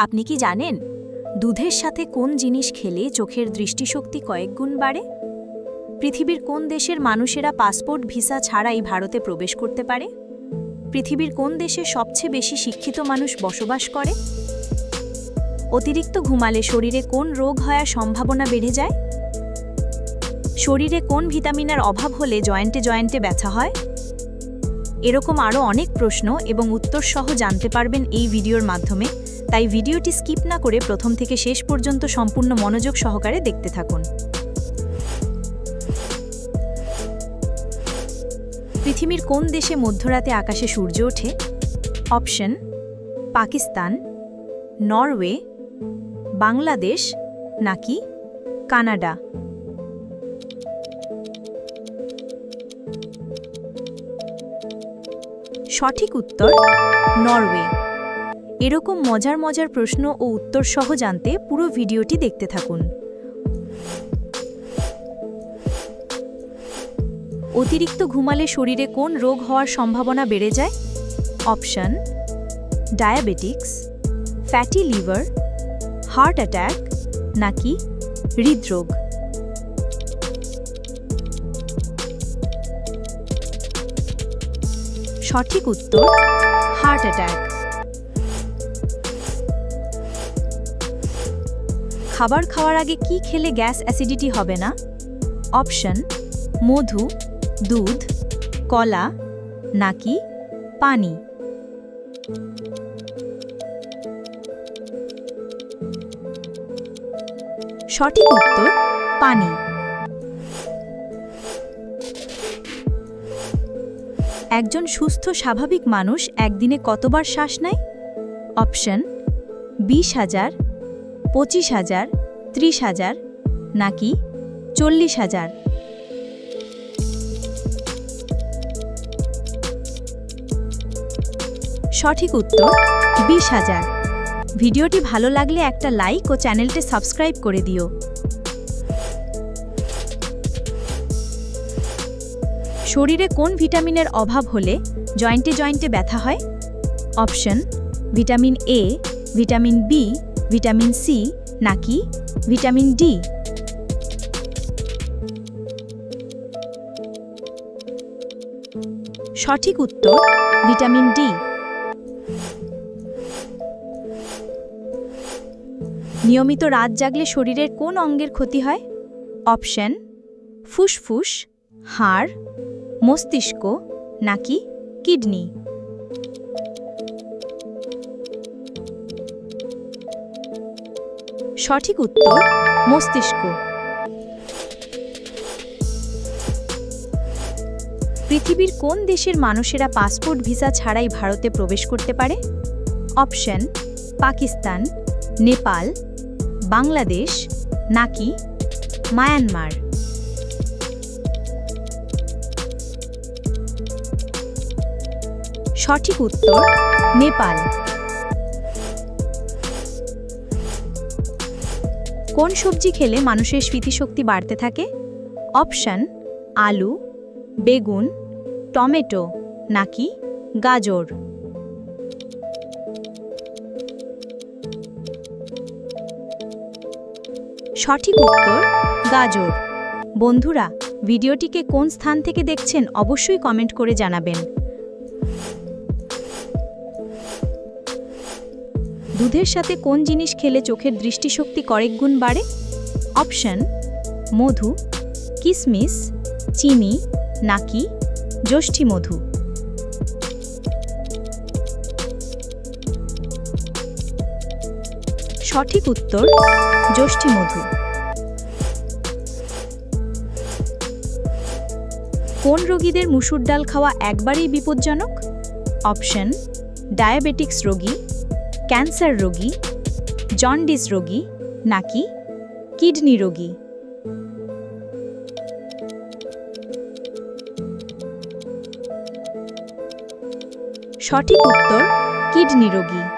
আপনি কি জানেন, দুধের সাথে কোন জিনিস খেলে চোখের দৃষ্টিশক্তি কয়েক গুণ বাড়ে? পৃথিবীর কোন দেশের মানুষেরা পাসপোর্ট ভিসা ছাড়াই ভারতে প্রবেশ করতে পারে? পৃথিবীর কোন দেশে সবচেয়ে বেশি শিক্ষিত মানুষ বসবাস করে? অতিরিক্ত ঘুমালে শরীরে কোন রোগ হওয়ার সম্ভাবনা বেড়ে যায়? শরীরে কোন ভিটামিনের অভাব হলে জয়েন্টে জয়েন্টে ব্যথা হয়? এরকম আরও অনেক প্রশ্ন এবং উত্তর সহ জানতে পারবেন এই ভিডিওর মাধ্যমে। তাই ভিডিওটি স্কিপ না করে প্রথম থেকে শেষ পর্যন্ত সম্পূর্ণ মনোযোগ সহকারে দেখতে থাকুন। পৃথিবীর কোন দেশে মধ্যরাতে আকাশে সূর্য ওঠে? অপশন, পাকিস্তান, নরওয়ে, বাংলাদেশ, নাকি কানাডা? সঠিক উত্তর, নরওয়ে। এরকম মজার মজার প্রশ্ন ও উত্তর সহ জানতে পুরো ভিডিওটি দেখতে থাকুন। অতিরিক্ত ঘুমালে শরীরে কোন রোগ হওয়ার সম্ভাবনা বেড়ে যায়? Option, diabetics, fatty liver, heart attack নাকি হৃদরোগ। সঠিক উত্তর, হার্ট অ্যাটাক। খাবার খাওয়ার আগে কি খেলে গ্যাস অ্যাসিডিটি হবে না? অপশন, মধু, দুধ, কলা, নাকি পানি? সঠিক উত্তর, পানি। একজন সুস্থ, স্বাভাবিক মানুষ একদিনে কতবার শ্বাস নেয়? অপশন, বিশ হাজার পঁচিশ হাজার, ত্রিশ হাজার, নাকি চল্লিশ হাজার? সঠিক উত্তর, বিশ হাজার। ভিডিওটি ভালো লাগলে একটা লাইক ও চ্যানেলটি সাবস্ক্রাইব করে দিও। শরীরে কোন ভিটামিনের অভাব হলে জয়েন্টে জয়েন্টে ব্যথা হয়? Option, vitamin A vitamin B vitamin C নাকি ভিটামিন ডি? সঠিক উত্তর, ভিটামিন ডি। নিয়মিত রাত জাগলে শরীরের কোন অঙ্গের ক্ষতি হয়? অপশন, ফুসফুস, হাড়, মস্তিষ্ক নাকি কিডনি? সঠিক উত্তর, মস্তিষ্ক। পৃথিবীর কোন দেশের মানুষেরা পাসপোর্ট ভিসা ছাড়াই ভারতে প্রবেশ করতে পারে? অপশন, পাকিস্তান, নেপাল, বাংলাদেশ, নাকি মায়ানমার? সঠিক উত্তর, নেপাল। কোন সবজি খেলে মানুষের স্মৃতিশক্তি বাড়তে থাকে? অপশন, আলু, বেগুন, টমেটো নাকি গাজর? সঠিক উত্তর, গাজর। বন্ধুরা, ভিডিওটিকে কোন স্থান থেকে দেখছেন অবশ্যই কমেন্ট করে জানাবেন। দুধের সাথে কোন জিনিস খেলে চোখের দৃষ্টিশক্তি কয়েক গুণ বাড়ে? অপশন, মধু, কিসমিস, চিনি, নাকি যষ্ঠি মধু? সঠিক উত্তর যষ্ঠি মধু। কোন রোগীদের মুসুর ডাল খাওয়া একবারেই বিপজ্জনক? অপশন, ডায়াবেটিক্স রোগী ক্যান্সার রোগী জন্ডিস রোগী নাকি কিডনি রোগী? সঠিক উত্তর কিডনি রোগী।